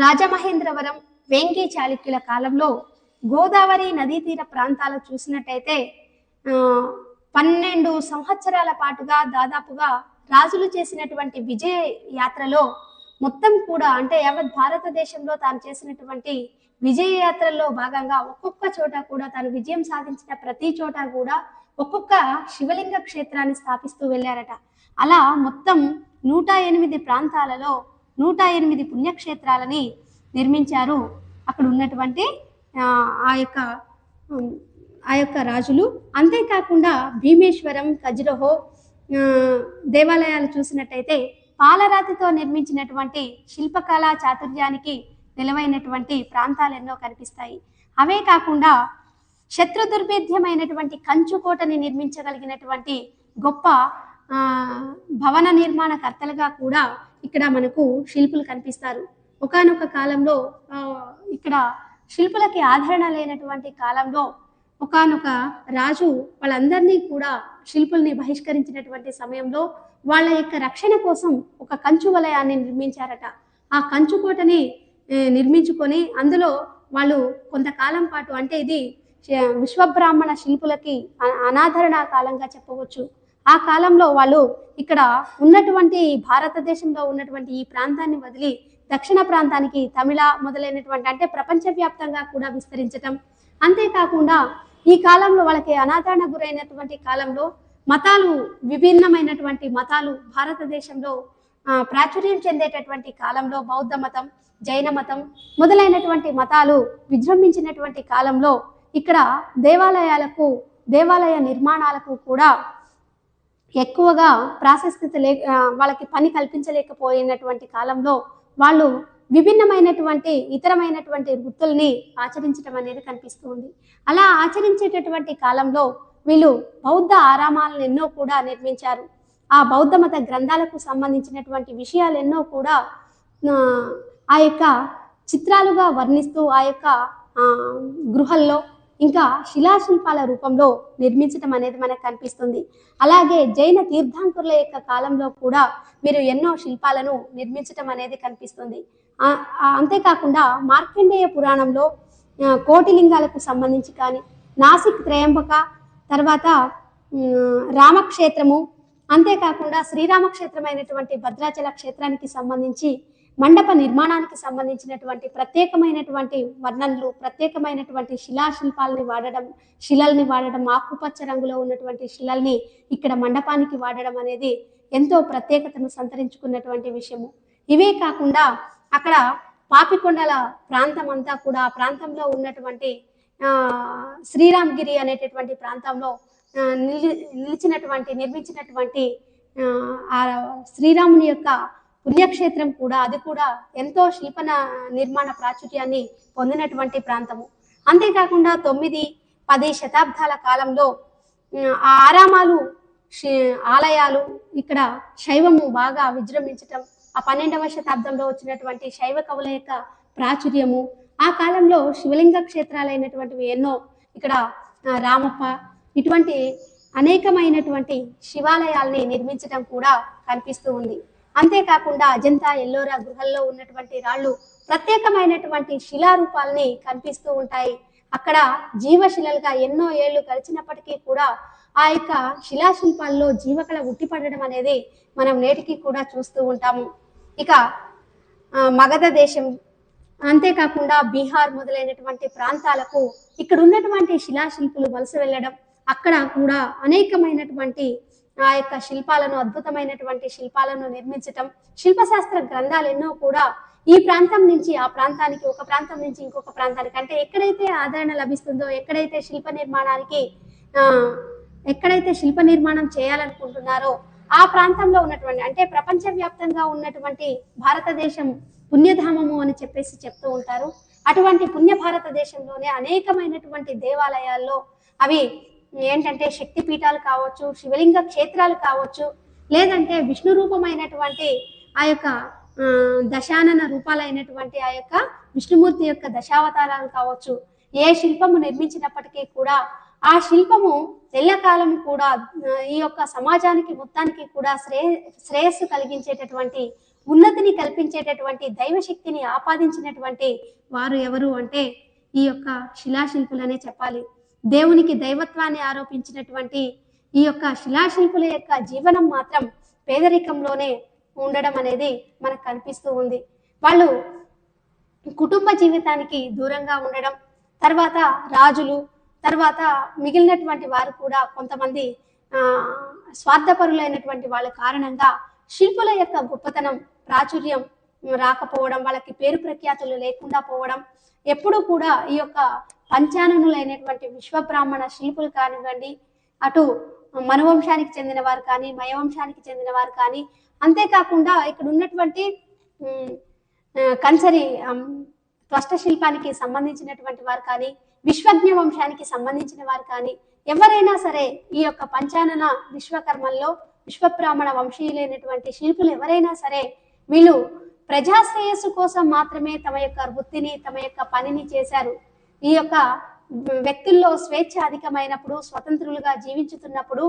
రాజమహేంద్రవరం వేంగి చాళుక్యుల కాలంలో గోదావరి నదీ తీర ప్రాంతాలు చూసినట్టయితే పన్నెండు సంవత్సరాల పాటుగా దాదాపుగా రాజులు చేసినటువంటి విజయ యాత్రలో మొత్తం కూడా అంటే యావత్ భారతదేశంలో తాను చేసినటువంటి విజయ యాత్రల్లో భాగంగా ఒక్కొక్క చోట కూడా తాను విజయం సాధించిన ప్రతి చోట కూడా ఒక్కొక్క శివలింగ క్షేత్రాన్ని స్థాపిస్తూ వెళ్ళారట. అలా మొత్తం నూట ఎనిమిది ప్రాంతాలలో నూట ఎనిమిది పుణ్యక్షేత్రాలని నిర్మించారు. అక్కడ ఉన్నటువంటి ఆ, యొక్క ఆ యొక్క రాజులు. అంతేకాకుండా భీమేశ్వరం ఖజురహో దేవాలయాలు చూసినట్టయితే పాలరాతితో నిర్మించినటువంటి శిల్పకళా చాతుర్యానికి నిలవైనటువంటి ప్రాంతాలు ఎన్నో కనిపిస్తాయి. అవే కాకుండా శత్రు దుర్భేద్యమైనటువంటి కంచుకోటని నిర్మించగలిగినటువంటి గొప్ప భవన నిర్మాణ కర్తలుగా కూడా ఇక్కడ మనకు శిల్పులు కనిపిస్తారు. ఒకానొక కాలంలో ఇక్కడ శిల్పులకి ఆదరణ లేనటువంటి కాలంలో ఒకానొక రాజు వాళ్ళందరినీ కూడా శిల్పుల్ని బహిష్కరించినటువంటి సమయంలో వాళ్ళ యొక్క రక్షణ కోసం ఒక కంచు వలయాన్ని నిర్మించారట. ఆ కంచు కోటని నిర్మించుకొని అందులో వాళ్ళు కొంతకాలం పాటు అంటే ఇది విశ్వబ్రాహ్మణ శిల్పులకి అనాదరణ కాలంగా చెప్పవచ్చు. ఆ కాలంలో వాళ్ళు ఇక్కడ ఉన్నటువంటి భారతదేశంలో ఉన్నటువంటి ఈ ప్రాంతాన్ని వదిలి దక్షిణ ప్రాంతానికి తమిళ మొదలైనటువంటి అంటే ప్రపంచవ్యాప్తంగా కూడా విస్తరించటం. అంతేకాకుండా ఈ కాలంలో వాళ్ళకి అనాదరణ గురైనటువంటి కాలంలో మతాలు విభిన్నమైనటువంటి మతాలు భారతదేశంలో ప్రాచుర్యం చెందేటటువంటి కాలంలో బౌద్ధ మతం జైన మతం మొదలైనటువంటి మతాలు విజృంభించినటువంటి కాలంలో ఇక్కడ దేవాలయాలకు దేవాలయ నిర్మాణాలకు కూడా ఎక్కువగా ప్రాశస్త్యత లే వాళ్ళకి పని కల్పించలేకపోయినటువంటి కాలంలో వాళ్ళు విభిన్నమైనటువంటి ఇతరమైనటువంటి వృత్తుల్ని ఆచరించడం అనేది కనిపిస్తుంది అలా ఆచరించేటటువంటి కాలంలో వీళ్ళు బౌద్ధ ఆరామాలను ఎన్నో కూడా నిర్మించారు. ఆ బౌద్ధ మత గ్రంథాలకు సంబంధించినటువంటి విషయాలు ఎన్నో కూడా ఆ, యొక్క చిత్రాలుగా వర్ణిస్తూ ఆ యొక్క గృహల్లో ఇంకా శిలాశిల్పాల రూపంలో నిర్మించడం అనేది మనకు కనిపిస్తుంది. అలాగే జైన తీర్థాంకురుల యొక్క కాలంలో కూడా మీరు ఎన్నో శిల్పాలను నిర్మించటం అనేది కనిపిస్తుంది. అంతేకాకుండా మార్కండేయ పురాణంలో కోటిలింగాలకు సంబంధించి కానీ నాసిక్ త్రయంబక తర్వాత రామక్షేత్రము అంతేకాకుండా శ్రీరామక్షేత్రమైనటువంటి భద్రాచల క్షేత్రానికి సంబంధించి మండప నిర్మాణానికి సంబంధించినటువంటి ప్రత్యేకమైనటువంటి వర్ణనలు ప్రత్యేకమైనటువంటి శిలాశిల్పాలని వాడడం శిలల్ని వాడడం ఆకుపచ్చ రంగులో ఉన్నటువంటి శిలల్ని ఇక్కడ మండపానికి వాడడం అనేది ఎంతో ప్రత్యేకతను సంతరించుకున్నటువంటి విషయము. ఇవే కాకుండా అక్కడ పాపికొండల ప్రాంతం అంతా కూడా ఆ ప్రాంతంలో ఉన్నటువంటి శ్రీరామ్గిరి అనేటటువంటి ప్రాంతంలో నిలి నిలిచినటువంటి నిర్మించినటువంటి ఆ శ్రీరాముని యొక్క పుణ్యక్షేత్రం కూడా అది కూడా ఎంతో శిల్పన నిర్మాణ ప్రాచుర్యాన్ని పొందినటువంటి ప్రాంతము. అంతేకాకుండా తొమ్మిది పది శతాబ్దాల కాలంలో ఆ ఆరామాలు ఆలయాలు ఇక్కడ శైవము బాగా విజృంభించటం ఆ పన్నెండవ శతాబ్దంలో వచ్చినటువంటి శైవ కవుల యొక్క ప్రాచుర్యము ఆ కాలంలో శివలింగ క్షేత్రాలైనటువంటివి ఎన్నో ఇక్కడ రామప్ప ఇటువంటి అనేకమైనటువంటి శివాలయాల్ని నిర్మించడం కూడా కనిపిస్తూ ఉంది. అంతేకాకుండా అజంతా ఎల్లోరా గుహల్లో ఉన్నటువంటి రాళ్ళు ప్రత్యేకమైనటువంటి శిలారూపాల్ని కనిపిస్తూ ఉంటాయి. అక్కడ జీవశిలలుగా ఎన్నో ఏళ్ళు గడిచినప్పటికీ కూడా ఆ యొక్క శిలాశిల్పాల్లో జీవకళ ఉట్టిపడడం అనేది మనం నేటికి కూడా చూస్తూ ఉంటాము. ఇక మగధ దేశం. అంతేకాకుండా బీహార్ మొదలైనటువంటి ప్రాంతాలకు ఇక్కడ ఉన్నటువంటి శిలాశిల్పులు వలస వెళ్ళడం అక్కడ కూడా అనేకమైనటువంటి ఆ యొక్క శిల్పాలను అద్భుతమైనటువంటి శిల్పాలను నిర్మించటం శిల్పశాస్త్ర గ్రంథాలు ఎన్నో కూడా ఈ ప్రాంతం నుంచి ఆ ప్రాంతానికి ఒక ప్రాంతం నుంచి ఇంకొక ప్రాంతానికి అంటే ఎక్కడైతే ఆదరణ లభిస్తుందో ఎక్కడైతే శిల్ప నిర్మాణానికి ఆ ఎక్కడైతే శిల్ప నిర్మాణం చేయాలనుకుంటున్నారో ఆ ప్రాంతంలో ఉన్నటువంటి అంటే ప్రపంచవ్యాప్తంగా ఉన్నటువంటి భారతదేశం పుణ్యధామము అని చెప్పేసి చెప్తూ ఉంటారు. అటువంటి పుణ్య భారతదేశంలోనే అనేకమైనటువంటి దేవాలయాల్లో అవి ఏంటంటే శక్తి పీఠాలు కావచ్చు శివలింగ క్షేత్రాలు కావచ్చు లేదంటే విష్ణు రూపమైనటువంటి ఆ యొక్క దశానన రూపాలైనటువంటి ఆ యొక్క విష్ణుమూర్తి యొక్క దశావతారాలు కావచ్చు ఏ శిల్పము నిర్మించినప్పటికీ కూడా ఆ శిల్పము ఎల్లకాలం కూడా ఈ యొక్క సమాజానికి మొత్తానికి కూడా శ్రే శ్రేయస్సు కలిగించేటటువంటి ఉన్నతిని కల్పించేటటువంటి దైవశక్తిని ఆపాదించినటువంటి వారు ఎవరు అంటే ఈ యొక్క శిలాశిల్పులనే చెప్పాలి. దేవునికి దైవత్వాన్ని ఆరోపించినటువంటి ఈ యొక్క శిలాశిల్పుల యొక్క జీవనం మాత్రం పేదరికంలోనే ఉండడం అనేది మనకు కనిపిస్తూ ఉంది. వాళ్ళు కుటుంబ జీవితానికి దూరంగా ఉండడం తర్వాత రాజులు తర్వాత మిగిలినటువంటి వారు కూడా కొంతమంది ఆ స్వార్థపరులైనటువంటి వాళ్ళ కారణంగా శిల్పుల యొక్క గొప్పతనం ప్రాచుర్యం రాకపోవడం వాళ్ళకి పేరు ప్రఖ్యాతులు లేకుండా పోవడం ఎప్పుడూ కూడా ఈ యొక్క పంచాననులైనటువంటి విశ్వబ్రాహ్మణ శిల్పులు కానివ్వండి అటు మనవంశానికి చెందిన వారు కానీ మయవంశానికి చెందిన వారు కానీ అంతేకాకుండా ఇక్కడ ఉన్నటువంటి కంచరి త్వష్ట శిల్పానికి సంబంధించినటువంటి వారు కానీ విశ్వజ్ఞ వంశానికి సంబంధించిన వారు కానీ ఎవరైనా సరే ఈ యొక్క పంచానన విశ్వకర్మల్లో విశ్వబ్రాహ్మణ వంశీయులైనటువంటి శిల్పులు ఎవరైనా సరే వీళ్ళు ప్రజాశ్రేయస్సు కోసం మాత్రమే తమ యొక్క వృత్తిని తమ యొక్క పనిని చేశారు. ఈ యొక్క వ్యక్తుల్లో స్వేచ్ఛ అధికమైనప్పుడు స్వతంత్రులుగా జీవించుతున్నప్పుడు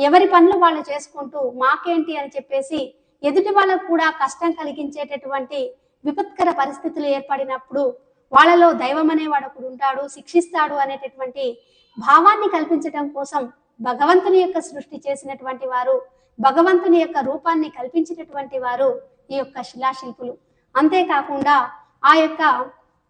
ఎవరి పనులు వాళ్ళు చేసుకుంటూ మాకేంటి అని చెప్పేసి ఎదుటి వాళ్ళకు కూడా కష్టం కలిగించేటటువంటి విపత్కర పరిస్థితులు ఏర్పడినప్పుడు వాళ్ళలో దైవం అనేవాడు ఒకడు ఉంటాడు శిక్షిస్తాడు అనేటటువంటి భావాన్ని కల్పించడం కోసం భగవంతుని యొక్క సృష్టి చేసినటువంటి వారు భగవంతుని యొక్క రూపాన్ని కల్పించినటువంటి వారు ఈ యొక్క శిలాశిల్పులు. అంతేకాకుండా ఆ యొక్క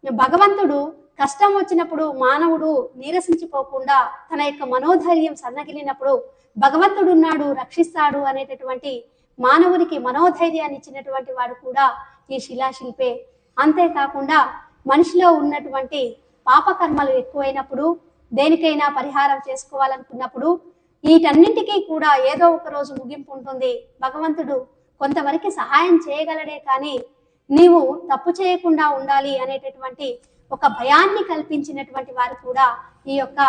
భగవంతుడు కష్టం వచ్చినప్పుడు మానవుడు నీరసించిపోకుండా తన యొక్క మనోధైర్యం సన్నగిలినప్పుడు భగవంతుడు ఉన్నాడు రక్షిస్తాడు అనేటటువంటి మానవునికి మనోధైర్యాన్ని ఇచ్చినటువంటి వాడు కూడా ఈ శిలాశిల్పే. అంతేకాకుండా మనిషిలో ఉన్నటువంటి పాపకర్మలు ఎక్కువైనప్పుడు దేనికైనా పరిహారం చేసుకోవాలనుకున్నప్పుడు వీటన్నింటికీ కూడా ఏదో ఒక రోజు ముగింపు ఉంటుంది. భగవంతుడు కొంతవరకు సహాయం చేయగలడే కానీ నీవు తప్పు చేయకుండా ఉండాలి అనేటటువంటి ఒక భయాన్ని కల్పించినటువంటి వారు కూడా ఈ యొక్క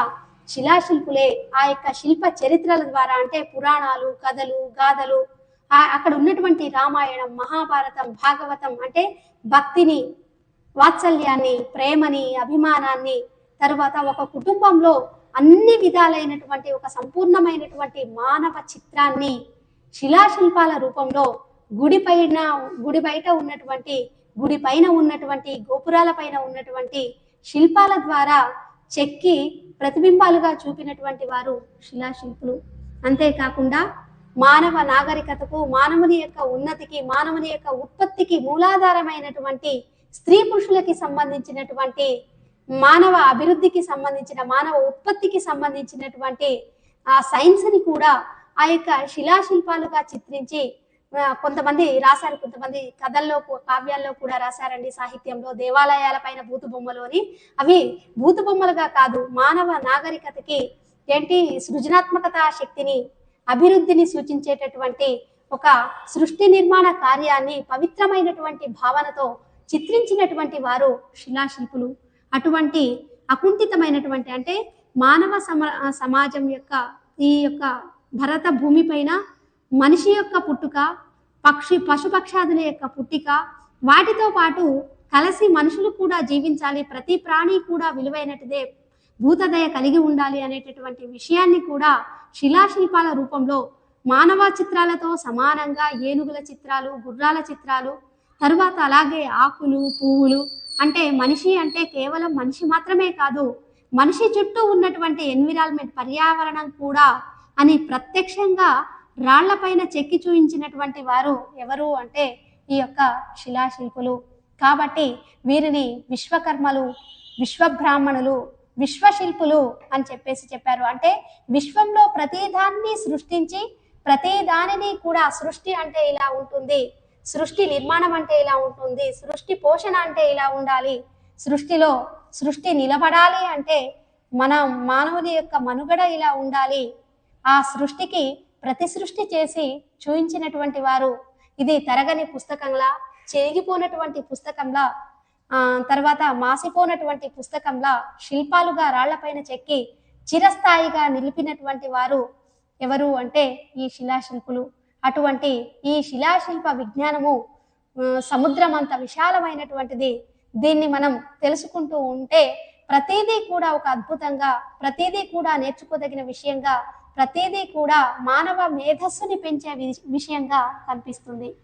శిలాశిల్పులే ఆ యొక్క శిల్ప చరిత్రల ద్వారా అంటే పురాణాలు కథలు గాథలు ఆ- అక్కడ ఉన్నటువంటి రామాయణం మహాభారతం భాగవతం అంటే భక్తిని వాత్సల్యాన్ని ప్రేమని అభిమానాన్ని తరువాత ఒక కుటుంబంలో అన్ని విధాలైనటువంటి ఒక సంపూర్ణమైనటువంటి మానవ చిత్రాన్ని శిలాశిల్పాల రూపంలో గుడి పైన గుడి బయట ఉన్నటువంటి గుడి పైన ఉన్నటువంటి గోపురాల పైన ఉన్నటువంటి శిల్పాల ద్వారా చెక్కి ప్రతిబింబాలుగా చూపినటువంటి వారు శిలాశిల్పులు. అంతేకాకుండా మానవ నాగరికతకు మానవుని యొక్క ఉన్నతికి మానవుని యొక్క ఉత్పత్తికి మూలాధారమైనటువంటి స్త్రీ పురుషులకి సంబంధించినటువంటి మానవ అభివృద్ధికి సంబంధించిన మానవ ఉత్పత్తికి సంబంధించినటువంటి ఆ సైన్స్ని కూడా ఆ యొక్క శిలాశిల్పాలుగా చిత్రించి కొంతమంది రాశారు కొంతమంది కథల్లో కావ్యాల్లో కూడా రాశారండి సాహిత్యంలో. దేవాలయాల పైన భూత బొమ్మలోని అవి భూతు బొమ్మలుగా కాదు మానవ నాగరికతకి ఏంటి సృజనాత్మకత శక్తిని అభివృద్ధిని సూచించేటటువంటి ఒక సృష్టి నిర్మాణ కార్యాన్ని పవిత్రమైనటువంటి భావనతో చిత్రించినటువంటి వారు శిలాశిల్పులు. అటువంటి అకుంఠితమైనటువంటి అంటే మానవ సమ సమాజం యొక్క ఈ యొక్క భరత భూమిపైన మనిషి యొక్క పుట్టుక పక్షి పశుపక్షాదుల యొక్క పుట్టిక వాటితో పాటు కలిసి మనుషులు కూడా జీవించాలి ప్రతి ప్రాణి కూడా విలువైనటిదే భూతదయ కలిగి ఉండాలి అనేటటువంటి విషయాన్ని కూడా శిలాశిల్పాల రూపంలో మానవ చిత్రాలతో సమానంగా ఏనుగుల చిత్రాలు గుర్రాల చిత్రాలు తరువాత అలాగే ఆకులు పువ్వులు అంటే మనిషి అంటే కేవలం మనిషి మాత్రమే కాదు మనిషి చుట్టూ ఉన్నటువంటి ఎన్విరాన్మెంట్ పర్యావరణం కూడా అని ప్రత్యక్షంగా రాళ్ళపైన చెక్కి చూయించినటువంటి వారు ఎవరు అంటే ఈ యొక్క శిలాశిల్పులు. కాబట్టి వీరిని విశ్వకర్మలు విశ్వబ్రాహ్మణులు విశ్వశిల్పులు అని చెప్పేసి చెప్పారు. అంటే విశ్వంలో ప్రతిదాన్ని సృష్టించి ప్రతి దానిని కూడా సృష్టి అంటే ఇలా ఉంటుంది. సృష్టి నిర్మాణం అంటే ఇలా ఉంటుంది. సృష్టి పోషణ అంటే ఇలా ఉండాలి. సృష్టిలో సృష్టి నిలబడాలి అంటే మన మానవుని యొక్క మనుగడ ఇలా ఉండాలి. ఆ సృష్టికి ప్రతి సృష్టి చేసి చూయించినటువంటి వారు ఇది తరగని పుస్తకంలా చేగిపోనటువంటి పుస్తకంలా ఆ తర్వాత మాసిపోయినటువంటి పుస్తకంలా శిల్పాలుగా రాళ్ళపైన చెక్కి చిరస్థాయిగా నిలిపినటువంటి వారు ఎవరు అంటే ఈ శిలాశిల్పులు. అటువంటి ఈ శిలాశిల్ప విజ్ఞానము సముద్రం అంత విశాలమైనటువంటిది. దీన్ని మనం తెలుసుకుంటూ ఉంటే ప్రతిదీ కూడా ఒక అద్భుతంగా ప్రతిదీ కూడా నేర్చుకోదగిన విషయంగా ప్రతిదీ కూడా మానవ మేధస్సుని పెంచే వి- విషయంగా కనిపిస్తుంది.